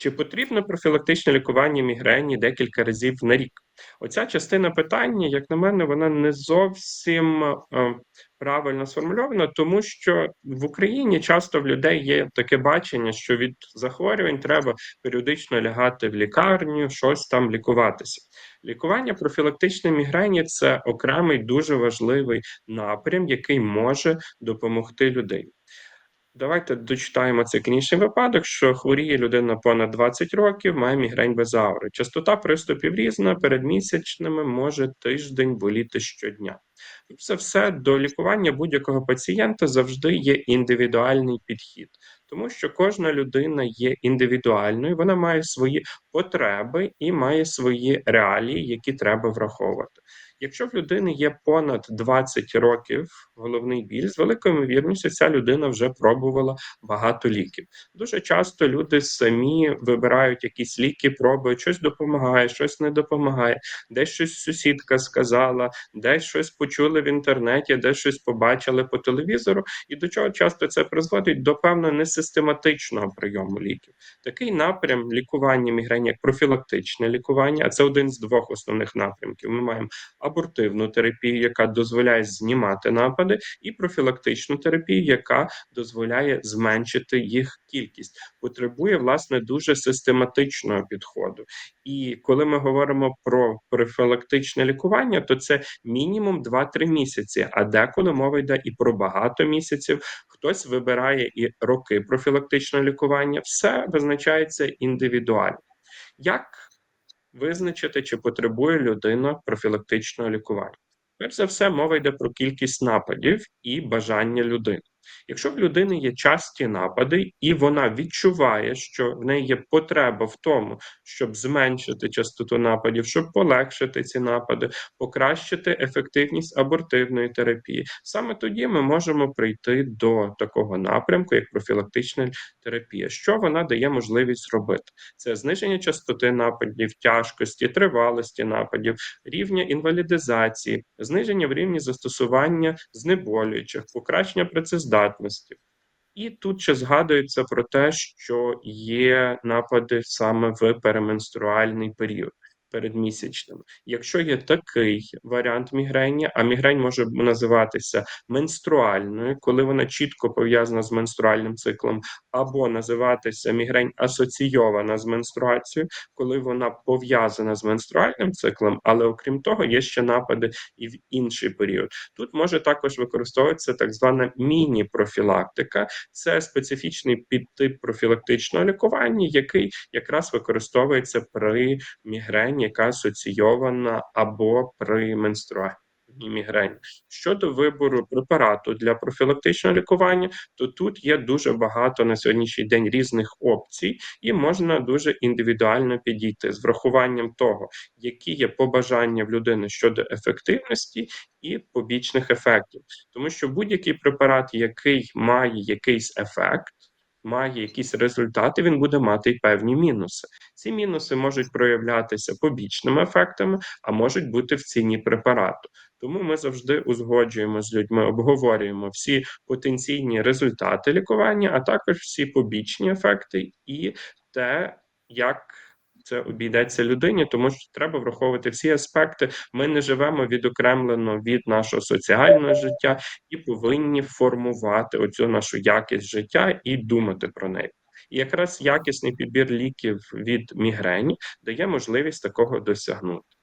Чи потрібно профілактичне лікування мігрені декілька разів на рік? Оця частина питання, як на мене, вона не зовсім е, правильно сформульована, тому що в Україні часто в людей є таке бачення, що від захворювань треба періодично лягати в лікарню, щось там лікуватися. Лікування профілактичної мігрені це окремий дуже важливий напрям, який може допомогти людині. Давайте дочитаємо цей клінічний випадок, що хворіє людина понад 20 років, має мігрень без аури. Частота приступів різна, перед місячними може тиждень боліти щодня. Це все до лікування будь-якого пацієнта завжди є індивідуальний підхід, тому що кожна людина є індивідуальною, вона має свої потреби і має свої реалії, які треба враховувати. Якщо в людини є понад 20 років головний біль, з великою ймовірністю ця людина вже пробувала багато ліків. Дуже часто люди самі вибирають якісь ліки, пробують щось допомагає, щось не допомагає, десь щось сусідка сказала, десь щось почули в інтернеті, десь щось побачили по телевізору, і до чого часто це призводить до певно несистематичного прийому ліків. Такий напрям лікування мігрені, як профілактичне лікування, а це один з двох основних напрямків. Ми маємо абортивну терапію, яка дозволяє знімати напади, і профілактичну терапію, яка дозволяє зменшити їх кількість, потребує власне дуже систематичного підходу. І коли ми говоримо про профілактичне лікування, то це мінімум 2-3 місяці. А деколи мова йде і про багато місяців. Хтось вибирає і роки профілактичного лікування. Все визначається індивідуально. Як визначити, чи потребує людина профілактичного лікування? Перш за все, мова йде про кількість нападів і бажання людини. Якщо в людини є часті напади, і вона відчуває, що в неї є потреба в тому, щоб зменшити частоту нападів, щоб полегшити ці напади, покращити ефективність абортивної терапії, саме тоді ми можемо прийти до такого напрямку, як профілактична терапія. Що вона дає можливість робити? Це зниження частоти нападів, тяжкості, тривалості нападів, рівня інвалідизації, зниження в рівні застосування знеболюючих, покращення працездатності, здатності. І тут ще згадується про те, що є напади саме в переменструальний період передмісячними. Якщо є такий варіант мігрені, а мігрень може називатися менструальною, коли вона чітко пов'язана з менструальним циклом, або називатися мігрень асоційована з менструацією, коли вона пов'язана з менструальним циклом, але окрім того, є ще напади і в інший період. Тут може також використовуватися так звана міні-профілактика, це специфічний підтип профілактичного лікування, який якраз використовується при мігрені яка асоційована або при менструальній мігрені. Щодо вибору препарату для профілактичного лікування, то тут є дуже багато на сьогоднішній день різних опцій, і можна дуже індивідуально підійти з врахуванням того, які є побажання в людини щодо ефективності і побічних ефектів, тому що будь-який препарат, який має якийсь ефект має якісь результати, він буде мати й певні мінуси. Ці мінуси можуть проявлятися побічними ефектами, а можуть бути в ціні препарату. Тому ми завжди узгоджуємо з людьми, обговорюємо всі потенційні результати лікування, а також всі побічні ефекти і те, як це обійдеться людині, тому що треба враховувати всі аспекти. Ми не живемо відокремлено від нашого соціального життя і повинні формувати оцю нашу якість життя і думати про неї. І якраз якісний підбір ліків від мігрені дає можливість такого досягнути.